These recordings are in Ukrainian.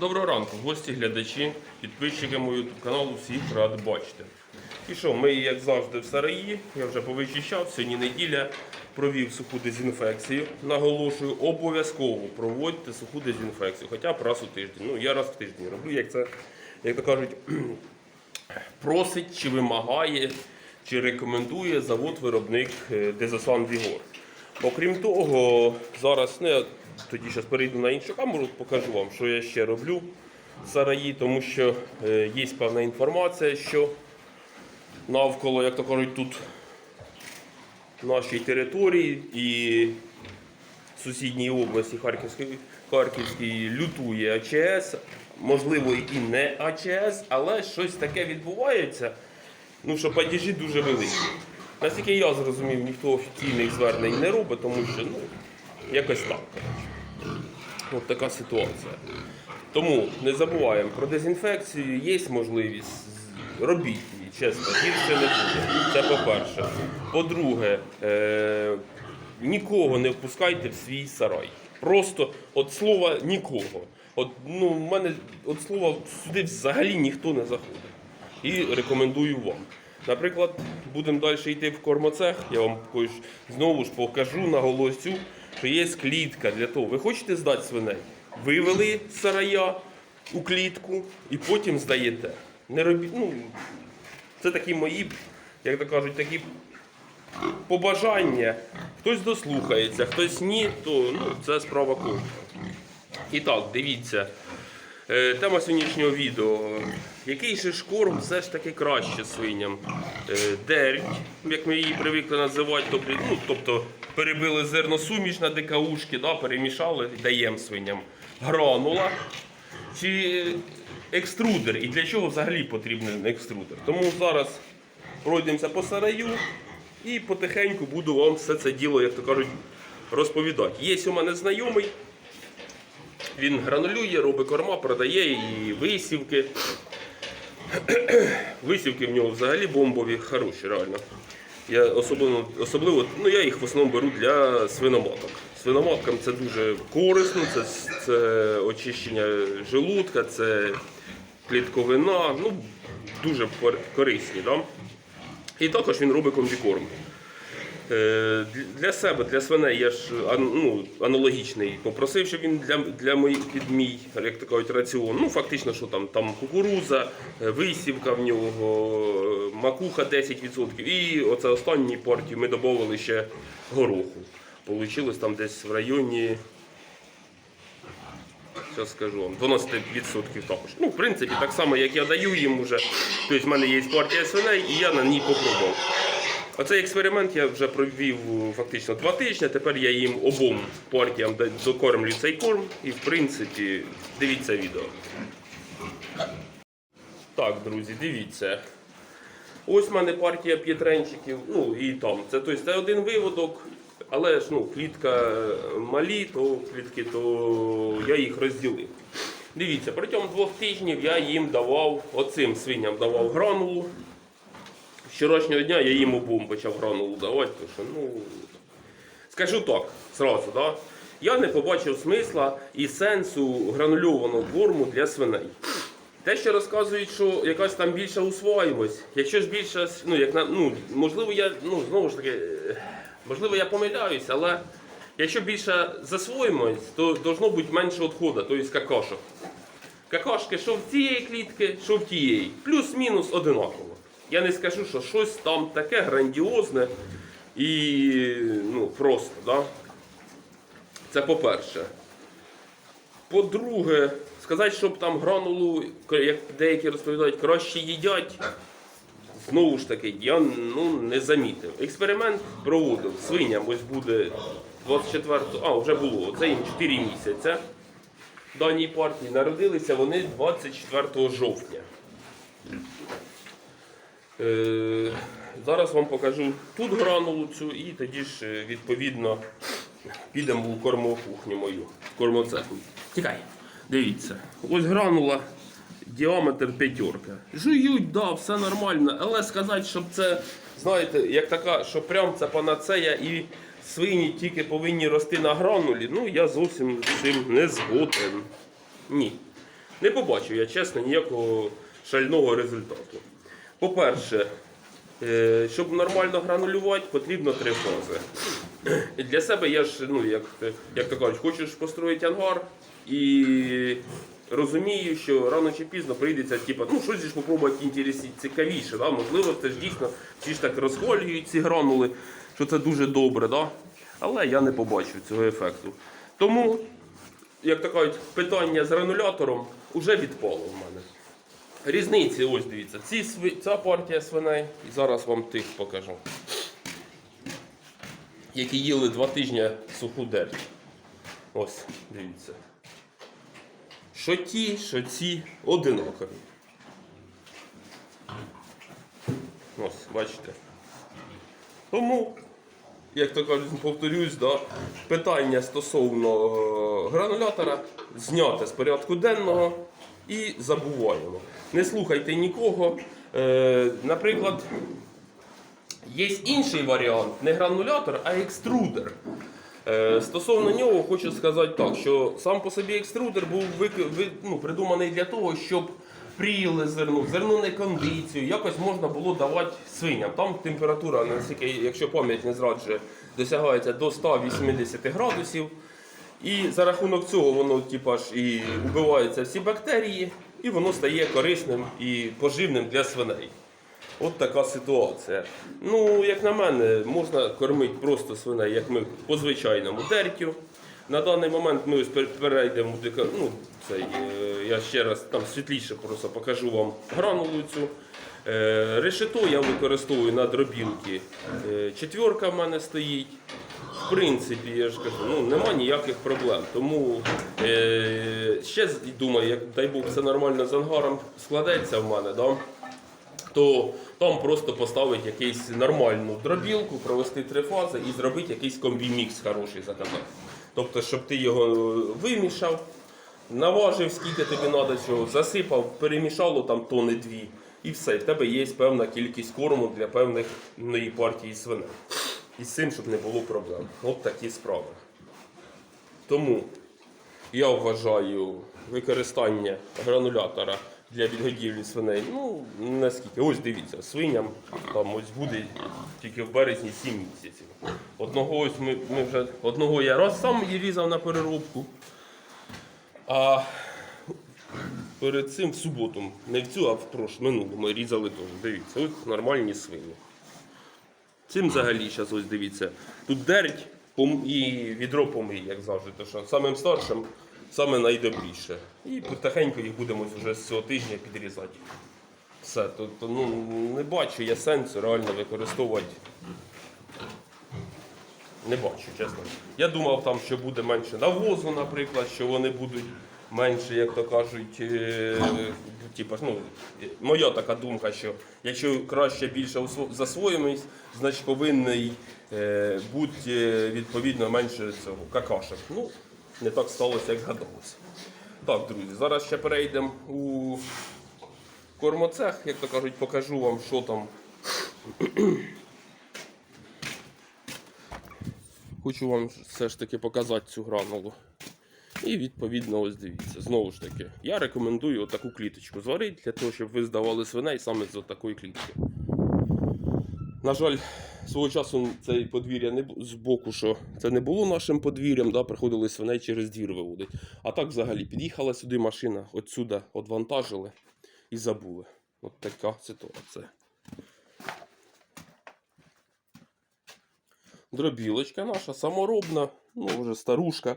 Доброго ранку, гості, глядачі, підписчики мого YouTube каналу, всіх рад бачити. І що, ми, як завжди, в Сараї, я вже повичищав, сьогодні неділя, провів суху дезінфекцію. Наголошую, обов'язково проводьте суху дезінфекцію, хоча б раз у тиждень. Ну, я раз в тиждень роблю, як це, як то кажуть, просить чи вимагає, чи рекомендує завод-виробник е, Дезосан Вігор. Окрім того, зараз я тоді зараз перейду на іншу камеру, покажу вам, що я ще роблю в Сараї, тому що е, є певна інформація, що навколо, як то кажуть, тут нашій території і сусідній області Харківської, Харківській лютує АЧС, можливо, і не АЧС, але щось таке відбувається, ну, що падіжі дуже великі. Наскільки я зрозумів, ніхто офіційних звернень не робить, тому що ну, якось так. От така ситуація. Тому не забуваємо про дезінфекцію, є можливість, робіть її, чесно, гірше не буде. Це по-перше. По-друге, е- нікого не впускайте в свій сарай. Просто от слова нікого. От, ну, в мене от слова сюди взагалі ніхто не заходить. І рекомендую вам. Наприклад, будемо далі йти в кормоцех, я вам знову ж покажу, наголосю, що є клітка для того. Ви хочете здати свиней? Вивели сарая у клітку і потім здаєте. Не робіть, ну, це такі мої, як то кажуть, такі побажання. Хтось дослухається, хтось ні, то ну, це справа кожного. І так, дивіться. Е, Тема сьогоднішнього відео. Який же ж корм все ж таки краще свиням? Е, Дерть, як ми її привикли називати, тобто, ну, тобто перебили зерносуміш на дикаушки, да, перемішали і даємо свиням. Гранула чи екструдер. І для чого взагалі потрібен екструдер? Тому зараз пройдемося по сараю і потихеньку буду вам все це діло, як то кажуть, розповідати. Є у мене знайомий. Він гранулює, робить корма, продає і висівки. Висівки в нього взагалі бомбові, хороші, реально. Я особливо, особливо ну, я їх в основному беру для свиноматок. Свиноматкам це дуже корисно, це, це очищення желудка, це клітковина, ну, дуже корисні. Да? І також він робить комбікорм. Е, для- себе, для свиней я ж ну, аналогічний попросив, щоб він для, для мої, під мій, як то кажуть, раціон. Ну, фактично, що там, там кукуруза, е, висівка в нього, е, макуха 10%. І оце останній партію ми додали ще гороху. Получилось там десь в районі. Зараз скажу вам, 12% також. Ну, в принципі, так само, як я даю їм уже. Тобто в мене є партія свиней і я на ній попробував. Оцей експеримент я вже провів фактично два тижні. Тепер я їм обом партіям докормлю цей корм. І в принципі, дивіться відео. Так, друзі, дивіться. Ось в мене партія п'єтренчиків, ну і там. Це, тобто, це один виводок, але ж ну, клітка малі, то клітки, то я їх розділив. Дивіться, протягом двох тижнів я їм давав, оцим свиням давав гранулу. З вчорашнього дня я їм обом почав гранулу давати, тому що, ну, скажу так, зразу, да? я не побачив смисла і сенсу гранульованого корму для свиней. Те, що розказують, що якась там більша усвоїмость, якщо ж більше, ну, як на, ну, можливо, я, ну, знову ж таки, можливо, я помиляюсь, але якщо більша засвоїмость, то должно бути менше відходу, тобто какашок. Какашки, що в цієї клітки, що в тієї. Плюс-мінус одинаково. Я не скажу, що щось там таке грандіозне і ну, просто, да? Це по-перше. По-друге, сказати, щоб там гранулу, як деякі розповідають, краще їдять. Знову ж таки, я ну, не замітив. Експеримент проводив. Свиням ось буде 24, а вже було, це їм 4 місяця. Даній партії народилися вони 24 жовтня. Е, зараз вам покажу тут гранулу цю і тоді ж е, відповідно підемо у кормокухню мою, кормоцеху. Тікай. Дивіться, ось гранула, діаметр п'ятерка. Жують, да, все нормально, але сказати, щоб це, знаєте, як така, що прям це панацея і свині тільки повинні рости на гранулі, ну я зовсім з цим не згоден. Ні. Не побачив я, чесно, ніякого шального результату. По-перше, е, щоб нормально гранулювати, потрібно три фази. Для себе я ж, ну, як, як то кажуть, хочеш построїти ангар і розумію, що рано чи пізно прийдеться, типу, ну щось ж попробувати інтересі, цікавіше. Да? Можливо, це ж дійсно всі ж так розхвалюють ці гранули, що це дуже добре, да? але я не побачу цього ефекту. Тому, як то кажуть, питання з гранулятором вже відпало в мене. Різниці, ось дивіться, ці, ця партія свиней, і зараз вам тих покажу які їли два тижні суху дерть. Ось, дивіться. Що ті, що ці одинакові. Ось, бачите. Тому, як то кажуть, повторюсь, да, питання стосовно е, гранулятора зняте з порядку денного і забуваємо. Не слухайте нікого. Е, наприклад, Є інший варіант, не гранулятор, а екструдер. Е, Стосовно нього хочу сказати так, що сам по собі екструдер був ну, придуманий для того, щоб пріли зерно, зерну кондицію, якось можна було давати свиням. Там температура, якщо пам'ять не зраджує, досягається до 180 градусів. І за рахунок цього воно типа, ж, і вбиваються всі бактерії, і воно стає корисним і поживним для свиней. От така ситуація. Ну, як на мене, можна кормити просто свиней, як ми по звичайному дертю. На даний момент ми ось перейдемо ну, цей, е, я ще раз там світліше просто покажу вам гранулу цю. Е, решето я використовую на дробілки. Е, четверка в мене стоїть. В принципі, я ж кажу, ну нема ніяких проблем. Тому е, ще думаю, як дай Бог все нормально з ангаром складеться в мене, да? то там просто поставити якусь нормальну дробілку, провести три фази і зробити якийсь комбімікс хороший заказати. Тобто, щоб ти його е, вимішав, наважив, скільки тобі треба, чого, засипав, перемішало там тони дві. І все, в тебе є певна кількість корму для певної партії свиней. І з цим, щоб не було проблем. От такі справи. Тому я вважаю використання гранулятора для відгодівлі свиней. Ну, наскільки. Ось дивіться, свиням там ось буде тільки в березні 7 місяців. Одного ось ми, ми вже одного я раз сам її різав на переробку. А перед цим в суботу, не в цю, а в минулу ми різали теж. Дивіться, ось нормальні свині. Цим взагалі зараз ось дивіться. Тут дерть і відро помий, як завжди. То що самим старшим саме найдобріше. І потихеньку їх будемо вже з цього тижня підрізати. Все, тобто, ну, не бачу я сенсу реально використовувати. Не бачу, чесно. Я думав там, що буде менше навозу, наприклад, що вони будуть менше, як то кажуть, типу, ну, моя така думка, що якщо краще більше усво- засвоїмось, значить повинний е, бути е, відповідно менше цього какашок. Ну, не так сталося, як гадалося. Так, друзі, зараз ще перейдемо у кормоцех, як то кажуть, покажу вам, що там. Хочу вам все ж таки показати цю гранулу. І відповідно, ось дивіться. Знову ж таки, я рекомендую отаку кліточку зварити для того, щоб ви здавали свиней саме з такої клітки. На жаль, свого часу це подвір'я не з боку, що це не було нашим подвір'ям, да, приходили свиней через двір виводити. А так взагалі під'їхала сюди машина, отсюда одвантажили і забули. От така ситуація. Дробілочка наша саморобна, ну вже старушка,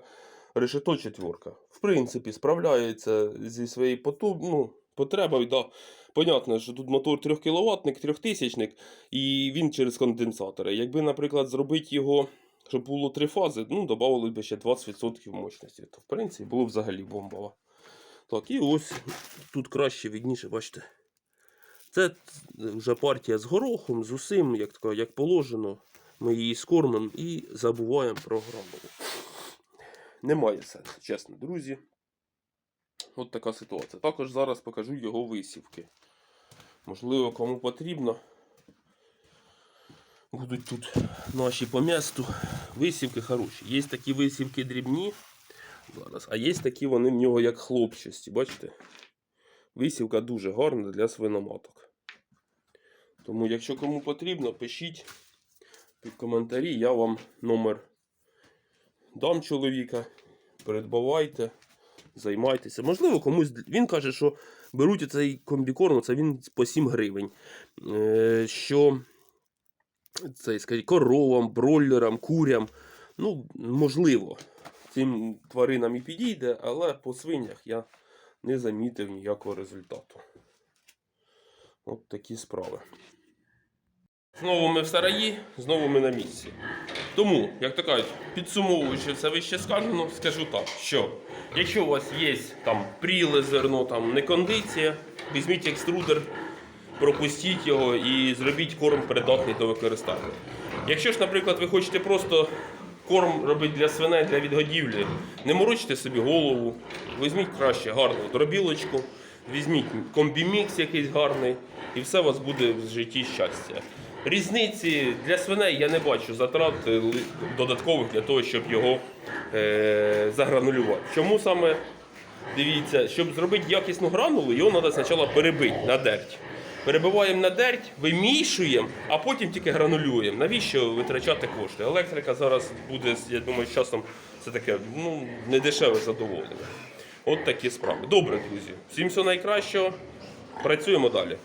решето четверка. В принципі, справляється зі своєю поту... ну, потребою. Да. Понятно, що тут мотор 3 кВт, 3000 і він через конденсатори. Якби, наприклад, зробити його, щоб було три фази, ну, додавали б ще 20% мощності. То, в принципі, було б взагалі бомбово. Так, і ось тут краще видніше, бачите. Це вже партія з горохом, з усім, як, як положено. Ми її скормимо і забуваємо про гранулу. Немає сенсу, чесно, друзі. От така ситуація. Також зараз покажу його висівки. Можливо, кому потрібно. Будуть тут наші по місту. Висівки хороші. Є такі висівки дрібні, Зараз. А є такі вони в нього як хлопчасті, бачите? Висівка дуже гарна для свиноматок. Тому, якщо кому потрібно, пишіть під коментарі, я вам номер дам чоловіка, передбавайте, займайтеся. Можливо, комусь. Він каже, що беруть цей комбікорм, це він по 7 гривень. Е, що цей, скажіть, коровам, бройлерам, курям. Ну, можливо, цим тваринам і підійде, але по свинях я не замітив ніякого результату. От такі справи. Знову ми в сараї, знову ми на місці. Тому, як то кажуть, підсумовуючи все вище сказано, скажу так, що якщо у вас є там пріле зерно, там не кондиція, візьміть екструдер, пропустіть його і зробіть корм придатний до використання. Якщо ж, наприклад, ви хочете просто корм робити для свиней для відгодівлі, не морочте собі голову, візьміть краще гарну дробілочку, візьміть комбімікс якийсь гарний, і все у вас буде в житті щастя. Різниці для свиней я не бачу затрат е, додаткових для того, щоб його е, загранулювати. Чому саме Дивіться, щоб зробити якісну гранулу, його треба спочатку перебити на дерть. Перебиваємо на дерть, вимішуємо, а потім тільки гранулюємо. Навіщо витрачати кошти? Електрика зараз буде, я думаю, з часом це таке ну, недешеве задоволення. От такі справи. Добре, друзі. Всім всього найкращого. Працюємо далі.